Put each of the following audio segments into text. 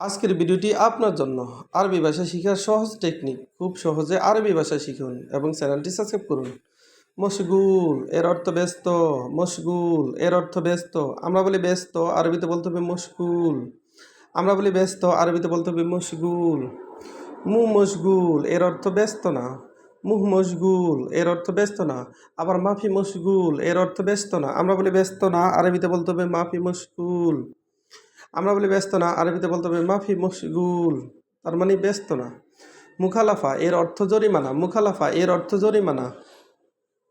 আজকের ভিডিওটি আপনার জন্য। আরবি ভাষা শেখার সহজ টেকনিক খুব সহজে আরবি ভাষা শিখুন এবং চ্যানেলটি সাবস্ক্রাইব করুন। মশগুল, এর অর্থ ব্যস্ত। মশগুল, এর অর্থ ব্যস্ত। আমরা বলি ব্যস্ত, আরবিতে বলতে হবে মশগুল। আমরা বলি ব্যস্ত, আরবিতে বলতে হবে মশগুল। মু মশগুল, এর অর্থ ব্যস্ত না। মুহ মশগুল, এর অর্থ ব্যস্ত না। আবার মাফি মশগুল, এর অর্থ ব্যস্ত না। আমরা বলি ব্যস্ত না, আরবিতে বলতে হবে মাফি মশগুল। আমরা বলি ব্যস্ত না, আরবিতে বলতে হবে মাফি মশগুল। তার মানে ব্যস্ত না। মুখালাফা, এর অর্থ জরিমানা। মুখালাফা, এর অর্থ জরিমানা।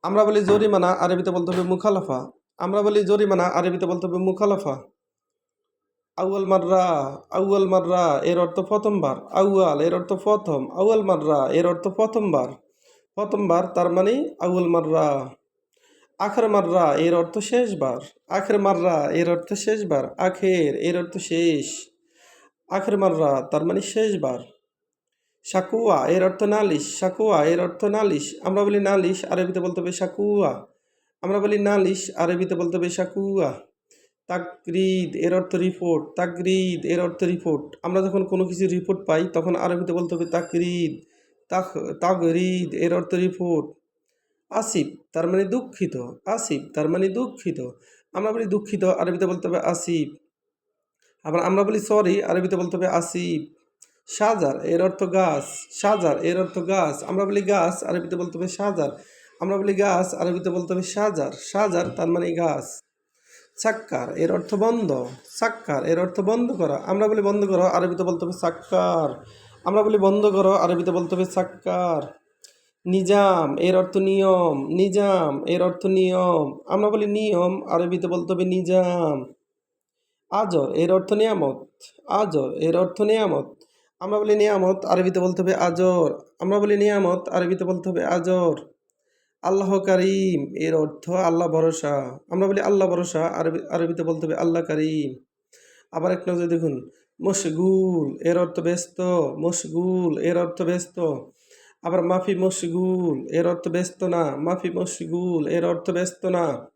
আমরা বলি জরিমানা, আরবিতে বলতে হবে মুখালাফা। আমরা বলি জরিমানা, আরবিতে বলতে হবে মুখালাফা। আউয়াল মাররা আউয়াল মাররা, এর অর্থ প্রথমবার। আউয়াল, এর অর্থ প্রথম। আউয়াল মাররা, এর অর্থ প্রথমবার। প্রথমবার, তার মানে আউয়াল মাররা। আখের মাররা, এর অর্থ শেষবার। আখের মাররা, এর অর্থ শেষবার। আখের, এর অর্থ শেষ। আখের মাররা, তার মানে শেষবার। সাকুয়া এর অর্থ নালিশ। সাকুয়া এর অর্থ নালিশ। আমরা বলি নালিশ, আরবিতে বলতে হবে শাকুয়া। আমরা বলি নালিশ, আরবিতে বলতে হবে শাকুয়া। তাকরিদ, এর অর্থ রিপোর্ট তাকরিদ, এর অর্থ রিপোর্ট আমরা যখন কোনো কিছু রিপোর্ট পাই, তখন আরবিতে বলতে হবে তাকরিদ। তাক তাকরিদ এর অর্থ রিপোর্ট আসিফ, তার মানে দুঃখিত। আসিফ, তার মানে দুঃখিত। আমরা বলি দুঃখিত, আরবিতে বলতে হবে আসিফ। আবার আমরা বলি সরি আরবিতে বলতে হবে আসিফ। সাজার, এর অর্থ গাছ। সাজার, এর অর্থ গাছ। আমরা বলি গাছ, আরবিতে বলতে হবে সাজার। আমরা বলি গাছ, আরবিতে বলতে হবে সাজার। সাজার, তার মানে গাছ। সাক্কার, এর অর্থ বন্ধ। সাক্কার, এর অর্থ বন্ধ করা। আমরা বলি বন্ধ করো, আরবিতে বলতে হবে সাক্কার। আমরা বলি বন্ধ করো, আরবিতে বলতে হবে সাক্কার। নিজাম, এর অর্থ নিয়ম, নিজাম, এর অর্থ নিয়ম। আমরা বলি নিয়ম, আরবিতে বলতে হবে নিজাম। আজর, এর অর্থ নিয়ামত। আজর, এর অর্থ নিয়ামত। আমরা বলি নিয়ামত, আরবিতে বলতে হবে আজর। আমরা বলি নিয়ামত, আরবিতে বলতে হবে আজর। আল্লাহ কারিম, এর অর্থ আল্লাহ ভরসা। আমরা বলি আল্লাহ ভরসা, আরবি, আরবিতে বলতে হবে আল্লাহ কারিম। আবার এক নজর দেখুন, মশগুল, এর অর্থ ব্যস্ত। মশগুল, এর অর্থ ব্যস্ত। আবার মাফি মশগুল, এর অর্থ ব্যস্ত না। মাফি মশগুল, এর অর্থ ব্যস্ত না।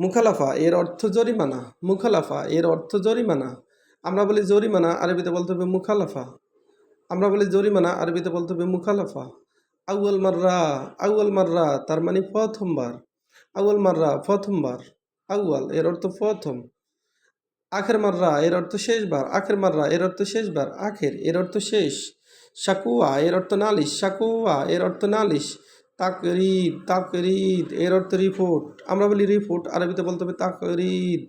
মুখালাফা, এর অর্থ জরিমানা। মুখালাফা, এর অর্থ জরিমানা। আমরা বলি জরিমানা, আরবিতে বলতে হবে মুখালাফা। আমরা বলি জরিমানা, আরবিতে বলতে হবে মুখালাফা। আউয়াল মাররা আউয়াল মাররা, তার মানে প্রথমবার। আউয়াল মাররা, প্রথমবার। আউয়াল, এর অর্থ প্রথম। আখের মাররা, এর অর্থ শেষবার। আখের মাররা, এর অর্থ শেষবার। আখের, এর অর্থ শেষ। শাকুয়া, এর অর্থ নালিশ। শাকুয়া, এর অর্থ নালিশ। তাকরিদ তাকরিদ, এর অর্থ রিপোর্ট। আমরা বলি রিপোর্ট, আরবিতে বলতে হবে তাকরিদ।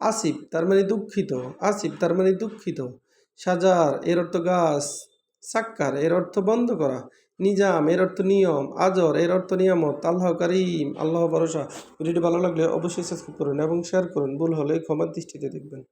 আসিফ, তার মানে দুঃখিত। আসিফ, তার মানে দুঃখিত। সাজার, এর অর্থ গাছ। সাক্কার, এর অর্থ বন্ধ করা। নিজাম, এর অর্থ নিয়ম। আজর, এর অর্থ নিয়ামত। আল্লাহ করিম, আল্লাহ ভরসা। ভিডিওটি ভালো লাগলে অবশ্যই সাবস্ক্রাইব করুন এবং শেয়ার করুন। ভুল হলে ক্ষমার দৃষ্টিতে দেখবেন।